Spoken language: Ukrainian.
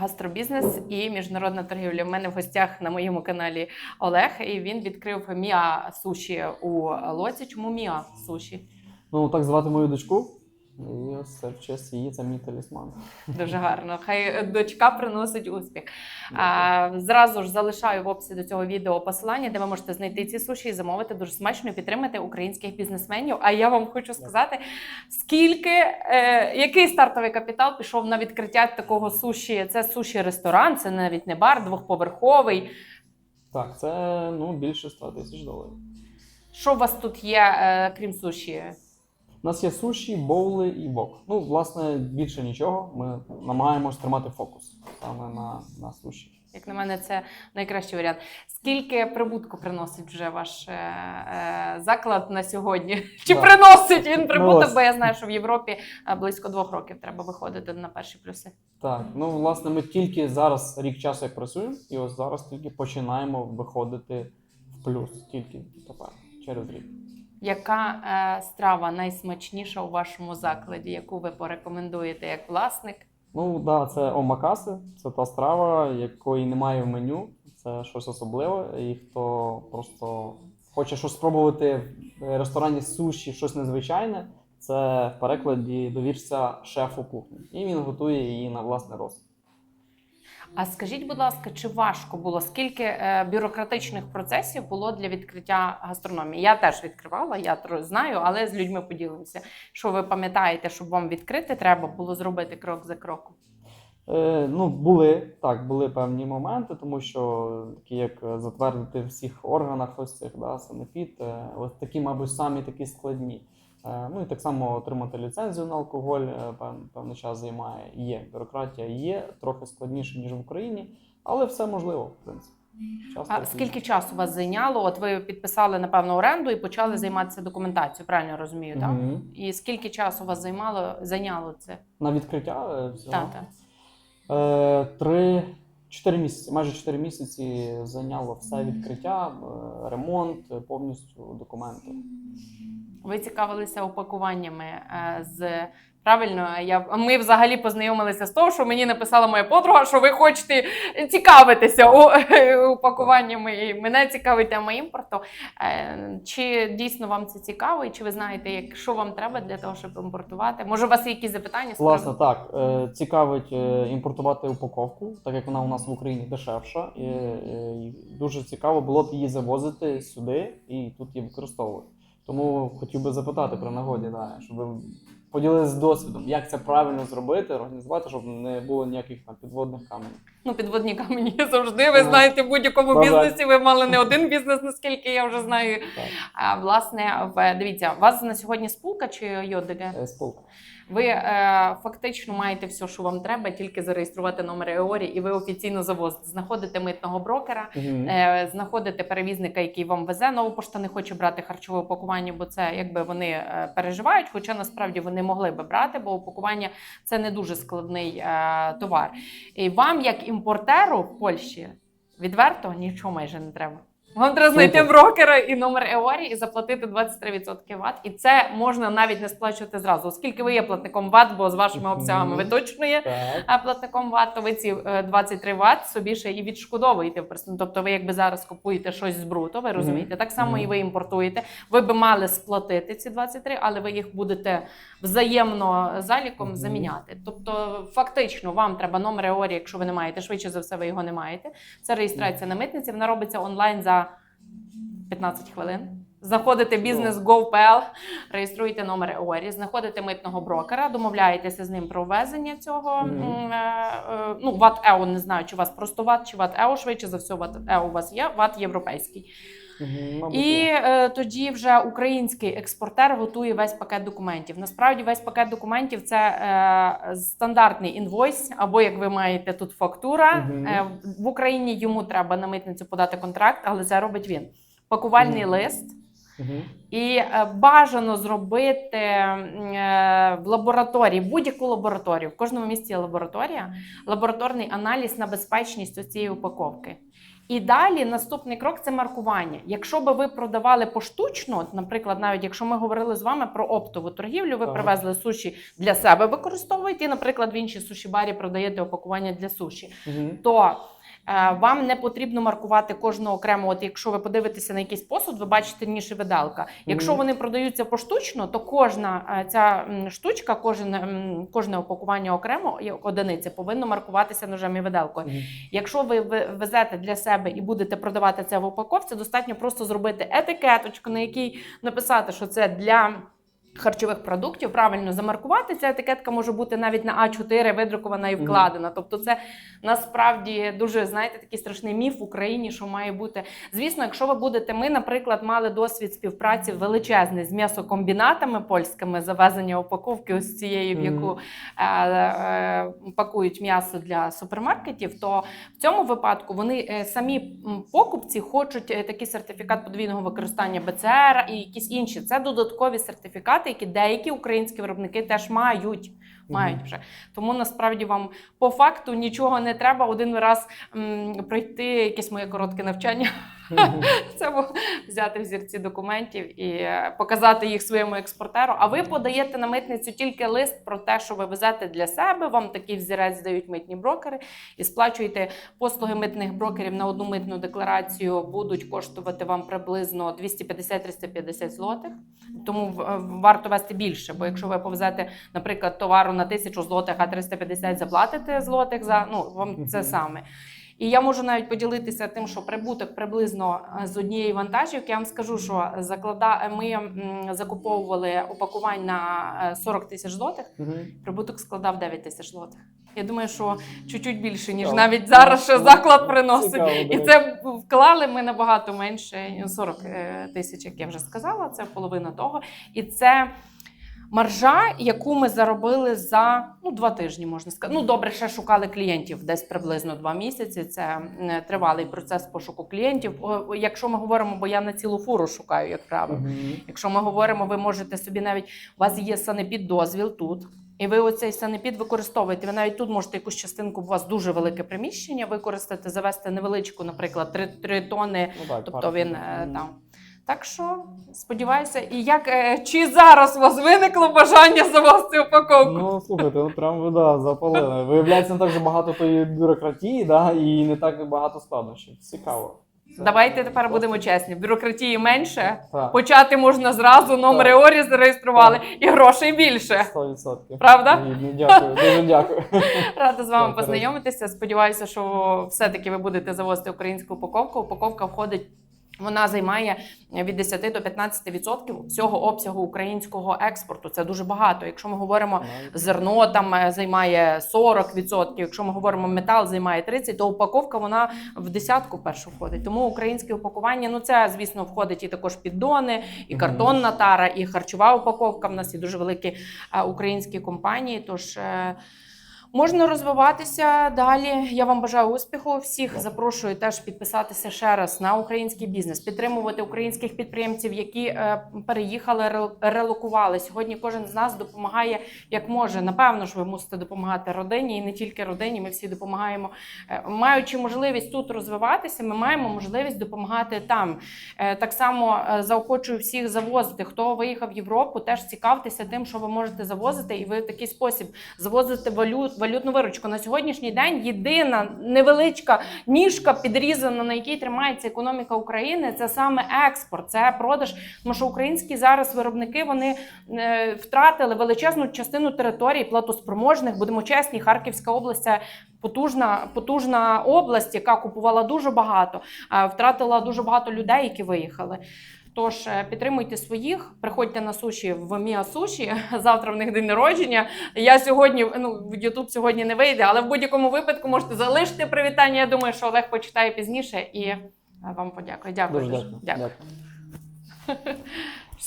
гастробізнес і міжнародна торгівля. У мене в гостях на моєму каналі Олег, і він відкрив Міа суші у Лоці. Чому Міа суші? Ну, так звати мою дочку. І ось це в честь її, це мій талісман. Дуже гарно. Хай дочка приносить успіх. А, зразу ж залишаю в описі до цього відео посилання, де ви можете знайти ці суші і замовити дуже смачно і підтримати українських бізнесменів. А я вам хочу сказати, скільки е, який стартовий капітал пішов на відкриття такого суші? Це суші ресторан, це навіть не бар, двохповерховий. Так, це ну, більше 100 тисяч доларів. Що у вас тут є, е, крім суші? У нас є суші, боули і вок. Ну, власне, більше нічого. Ми намагаємось тримати фокус саме на, на суші. Як на мене, це найкращий варіант. Скільки прибутку приносить вже ваш е, е, заклад на сьогодні? Чи Да. приносить він прибуток? ось. Бо я знаю, що в Європі е, близько двох років треба виходити на перші плюси. Так, ну власне, ми тільки зараз рік часу як працюємо, і ось зараз тільки починаємо виходити в плюс, тільки тепер, через рік. Яка е, страва найсмачніша у вашому закладі, яку ви порекомендуєте як власник? Ну так, да, це омакаси, це та страва, якої немає в меню. Це щось особливе. І хто просто хоче щось спробувати в ресторані суші, щось незвичайне, це в перекладі довірся шефу кухні. І він готує її на власний розсуд. А скажіть, будь ласка, чи важко було? Скільки е, бюрократичних процесів було для відкриття гастрономії? Я теж відкривала, я знаю, але з людьми поділимося. Що ви пам'ятаєте, щоб вам відкрити, треба було зробити крок за кроком? Е, ну, були так, були певні моменти, тому що такі як е, затвердити в всіх органах ось цих да, санепід, е, ось такі, мабуть, самі такі складні. Е, ну і так само отримати ліцензію на алкоголь е, певний час займає. Є бюрократія, є трохи складніше ніж в Україні, але все можливо, в принципі. Часто А скільки часу вас зайняло? От ви підписали напевно оренду і почали займатися документацією, правильно розумію, так? Мгм. І скільки часу вас займало зайняло це? на відкриття е, всього? Так, так. Е, Три, чотири місяці, майже чотири місяці зайняло все відкриття, е, ремонт, е, повністю документи. Ви цікавилися упакуваннями е, з правильно. Я ми взагалі познайомилися з того, що мені написала моя подруга, що ви хочете цікавитися упакуваннями. І мене цікавить тема імпорту. Е, Чи дійсно вам це цікаво, і чи ви знаєте, як що вам треба для того, щоб імпортувати? Може, у вас є якісь запитання? Власне, так е, цікавить е, імпортувати упаковку, так як вона у нас в Україні дешевша, і, і дуже цікаво було б її завозити сюди і тут її використовувати. Тому хотів би запитати при нагоді, да, щоб поділилися досвідом, як це правильно зробити, організувати, щоб не було ніяких там підводних каменів. Ну, підводні камені завжди. Ви Ну, знаєте, в будь-якому бажаю. бізнесі ви мали не один бізнес, наскільки я вже знаю. Так, А власне, в дивіться, у вас на сьогодні спілка чи йодиге? е, спілка. Ви е, фактично маєте все, що вам треба, тільки зареєструвати номер ЕОРі, і ви офіційно завозите. Знаходите митного брокера, е, знаходите перевізника, який вам везе. Нова пошта не хоче брати харчове упакування, бо це якби вони е, переживають. Хоча насправді вони могли би брати, бо упакування це не дуже складний е, товар. І вам, як імпортеру в Польщі, відверто нічого майже не треба. Вам треба знайти брокера і номер ЕОРі і заплатити 23% ВАТ. І це можна навіть не сплачувати зразу, оскільки ви є платником ВАТ, бо з вашими обсягами ви точно є Так. платником ВАТ, то ви ці е, 23 Вт собі ще і відшкодовуєте. Тобто ви якби зараз купуєте щось з бруто, ви розумієте? Так само і ви імпортуєте. Ви би мали сплатити ці 23, але ви їх будете взаємно заліком заміняти. Тобто, фактично, вам треба номер ЕОРі, якщо ви не маєте, швидше за все, ви його не маєте. Це реєстрація на митниці, вона робиться онлайн за 15 хвилин. Заходите в бізнес.gov.pl, реєструєте номер ЕОРі, знаходите митного брокера, домовляєтеся з ним про ввезення цього. Мгм. м, е, е, Ну, ВАТ ЕО, не знаю, чи у вас просто ВАТ, чи ВАТ ЕО, швидше за все, ВАТ ЕО у вас є, ВАТ європейський. Мгм, мабуть, І е, тоді вже український експортер готує весь пакет документів. Насправді, весь пакет документів це е, стандартний інвойс, або як ви маєте тут фактура. Мгм. Е, в Україні йому треба на митницю подати контракт, але це робить він. Пакувальний Мгм. лист, Мгм. І е, бажано зробити е, в лабораторії, будь-яку лабораторію, в кожному місті є лабораторія, лабораторний аналіз на безпечність цієї упаковки. І далі наступний крок це маркування. Якщо би ви продавали поштучно, от, наприклад, навіть якщо ми говорили з вами про оптову торгівлю, ви Так. привезли суші для себе, використовуєте, і, наприклад, в іншій суші-барі продаєте опакування для суші Мгм. то вам не потрібно маркувати кожного окремо. От якщо ви подивитеся на якийсь посуд, ви бачите ніж і видалка. Якщо вони продаються поштучно, то кожна е, ця штучка, кожен, кожне опакування окремо одиниця повинно маркуватися ножем і видалкою. Якщо ви- везете для себе і будете продавати це в упаковці, достатньо просто зробити етикеточку, на якій написати, що це для. Харчових продуктів правильно замаркувати. Ця етикетка може бути навіть на А4 видрукована і вкладена. Тобто, це насправді дуже знаєте такий страшний міф в Україні, що має бути. Звісно, якщо ви будете, ми, наприклад, мали досвід співпраці величезний з м'ясокомбінатами польськими завезення упаковки ось цієї, в яку е, е, пакують м'ясо для супермаркетів, то в цьому випадку вони е, самі покупці хочуть е, такий сертифікат подвійного використання БЦР і якісь інші. Це додаткові сертифікати, які деякі українські виробники теж мають. Мають вже тому насправді вам по факту нічого не треба один раз м, пройти якесь моє коротке навчання. Це взяти взірці документів і е, показати їх своєму експортеру. А ви подаєте на митницю тільки лист про те, що ви везете для себе. Вам такий взірець дають митні брокери і сплачуєте послуги митних брокерів на одну митну декларацію будуть коштувати вам приблизно 250-350 злотих. Тому е, варто вести більше. Бо якщо ви повезете, наприклад, товару на 1000 злотих, а 350 заплатите злотих за ну вам це саме. І я можу навіть поділитися тим, що прибуток приблизно е, з однієї вантажівки. Я вам скажу, що заклада ми закуповували упакувань на е, 40 тисяч злотих. Мгм. Прибуток складав 9 тисяч злотих. Я думаю, що чуть-чуть більше, ніж навіть зараз ще заклад приносить. І це вклали ми набагато менше 40 е, тисяч, як я вже сказала. Це половина того. І це маржа, яку ми заробили за ну, два тижні, можна сказати. Ну, добре, ще шукали клієнтів десь приблизно два місяці. Це тривалий процес пошуку клієнтів. Якщо ми говоримо, бо я на цілу фуру шукаю, як правило. Мгм. Якщо ми говоримо, ви можете собі навіть у вас є санепід дозвіл тут. І ви оцей санепід використовуєте. Ви навіть тут можете якусь частинку, у вас дуже велике приміщення, використати, завести невеличку, наприклад, 3, 3 тони. Ну, так, Тобто він е, там. Так що сподіваюся, і як е, чи зараз у вас виникло бажання завести упаковку? Ну, слухайте, ну прям да, запалили. Виявляється, не так же багато тої бюрократії, да, і не так багато складнощів. Цікаво. Це- Давайте тепер будемо чесні. Бюрократії менше. Так, Почати можна зразу, номери ОРІ зареєстрували і грошей більше. 100%. Правда? Гідно, Дякую, дуже дякую. Рада з вами Так, познайомитися. Сподіваюся, що все-таки ви будете завозити українську упаковку. Упаковка входить. Вона займає від 10 до 15% всього обсягу українського експорту. Це дуже багато. Якщо ми говоримо зерно, там е, займає 40%, Якщо ми говоримо метал, займає 30%, то упаковка вона в десятку першу входить. Тому українське упакування, ну це звісно входить і також піддони, і картонна тара, і харчова упаковка. В нас є дуже великі е, українські компанії. Тож е, Можна розвиватися далі. Я вам бажаю успіху. Всіх запрошую теж підписатися ще раз на український бізнес, підтримувати українських підприємців, які е, переїхали, релокували. Сьогодні кожен з нас допомагає як може. Напевно ж, ви мусите допомагати родині і не тільки родині. Ми всі допомагаємо. Е, Маючи можливість тут розвиватися, ми маємо можливість допомагати там. Е, Так само заохочую всіх завозити. Хто виїхав в Європу, теж цікавтеся тим, що ви можете завозити, і ви в такий спосіб завозити валют, валютну виручку. На сьогоднішній день єдина невеличка ніжка підрізана, на якій тримається економіка України, це саме експорт, це продаж. Тому що українські зараз виробники вони е, втратили величезну частину територій платоспроможних. Будемо чесні, Харківська область це потужна, потужна область, яка купувала дуже багато, а втратила дуже багато людей, які виїхали. Тож е, підтримуйте своїх, приходьте на суші в Міа Суші. Завтра в них день народження. Я сьогодні ну в Ютуб сьогодні не вийде, але в будь-якому випадку можете залишити привітання. Я думаю, що Олег почитає пізніше і е, вам подякую. Дякую. Дуже дякую. дякую.